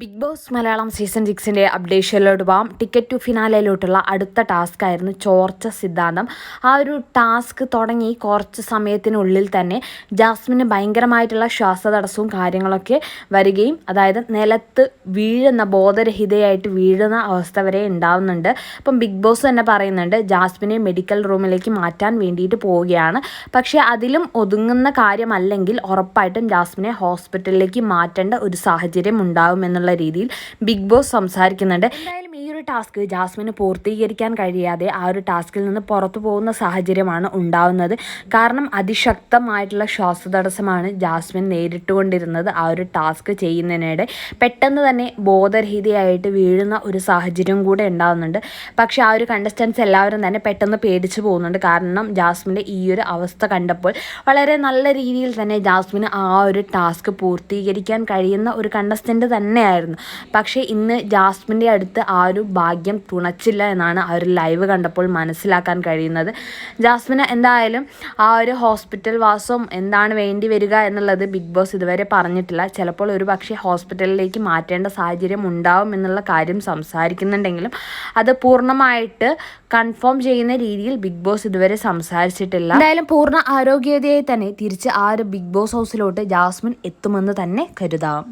Big boss Malayalam season സിക്സിന്റെ അപ്ഡേഷനിലോട്ട് പോകാം. ടിക്കറ്റ് ടു ഫിനാലയിലോട്ടുള്ള അടുത്ത ടാസ്ക് ആയിരുന്നു ചോർച്ച സിദ്ധാന്തം. ആ ഒരു ടാസ്ക് തുടങ്ങി കുറച്ച് സമയത്തിനുള്ളിൽ തന്നെ ജാസ്മിന് ഭയങ്കരമായിട്ടുള്ള ശ്വാസതടസ്സവും കാര്യങ്ങളൊക്കെ വരികയും അതായത് നിലത്ത് വീഴുന്ന ബോധരഹിതയായിട്ട് വീഴുന്ന അവസ്ഥ വരെ ഉണ്ടാവുന്നുണ്ട്. അപ്പം ബിഗ് ബോസ് തന്നെ പറയുന്നുണ്ട് ജാസ്മിനെ മെഡിക്കൽ റൂമിലേക്ക് മാറ്റാൻ വേണ്ടിയിട്ട് പോവുകയാണ്. പക്ഷേ അതിലും ഒതുങ്ങുന്ന കാര്യമല്ലെങ്കിൽ ഉറപ്പായിട്ടും ജാസ്മിനെ ഹോസ്പിറ്റലിലേക്ക് മാറ്റേണ്ട ഒരു സാഹചര്യം ഉണ്ടാകും എന്നുള്ള രീതിയിൽ ബിഗ് ബോസ് സംസാരിക്കുന്നുണ്ട്. ഒരു ടാസ്ക് ജാസ്മിന് പൂർത്തീകരിക്കാൻ കഴിയാതെ ആ ഒരു ടാസ്കിൽ നിന്ന് പുറത്തു പോകുന്ന സാഹചര്യമാണ് ഉണ്ടാവുന്നത്. കാരണം അതിശക്തമായിട്ടുള്ള ശ്വാസതടസ്സമാണ് ജാസ്മിൻ നേരിട്ടുകൊണ്ടിരുന്നത് ആ ഒരു ടാസ്ക് ചെയ്യുന്നതിനിടെ. പെട്ടെന്ന് തന്നെ ബോധരഹിതയായിട്ട് വീഴുന്ന ഒരു സാഹചര്യം കൂടെ ഉണ്ടാകുന്നുണ്ട് പക്ഷേ ആ ഒരു കണ്ടസ്റ്റൻസ് എല്ലാവരും തന്നെ പെട്ടെന്ന് പേടിച്ചു പോകുന്നുണ്ട്. കാരണം ജാസ്മിന്റെ ഈ ഒരു അവസ്ഥ കണ്ടപ്പോൾ വളരെ നല്ല രീതിയിൽ തന്നെ ജാസ്മിന് ആ ഒരു ടാസ്ക് പൂർത്തീകരിക്കാൻ കഴിയുന്ന ഒരു കണ്ടസ്റ്റന്റ് തന്നെയായിരുന്നു. പക്ഷേ ഇന്ന് ജാസ്മിന്റെ അടുത്ത് ആ ഒരു ഭാഗ്യം തുണച്ചില്ല എന്നാണ് ആ ഒരു ലൈവ് കണ്ടപ്പോൾ മനസ്സിലാക്കാൻ കഴിയുന്നത്. ജാസ്മിന് എന്തായാലും ആ ഒരു ഹോസ്പിറ്റൽ വാസം എന്താണ് വേണ്ടി വരിക എന്നുള്ളത് ബിഗ് ബോസ് ഇതുവരെ പറഞ്ഞിട്ടില്ല. ചിലപ്പോൾ ഒരു പക്ഷേ ഹോസ്പിറ്റലിലേക്ക് മാറ്റേണ്ട സാഹചര്യം ഉണ്ടാവും എന്നുള്ള കാര്യം സംസാരിക്കുന്നുണ്ടെങ്കിലും അത് പൂർണമായിട്ട് കൺഫേം ചെയ്യുന്ന രീതിയിൽ ബിഗ് ബോസ് ഇതുവരെ സംസാരിച്ചിട്ടില്ല. എന്തായാലും പൂർണ ആരോഗ്യതയെ തന്നെ തിരിച്ച് ആ ഒരു ബിഗ് ബോസ് ഹൗസിലോട്ട് ജാസ്മിൻ എത്തുമെന്ന് തന്നെ കരുതാം.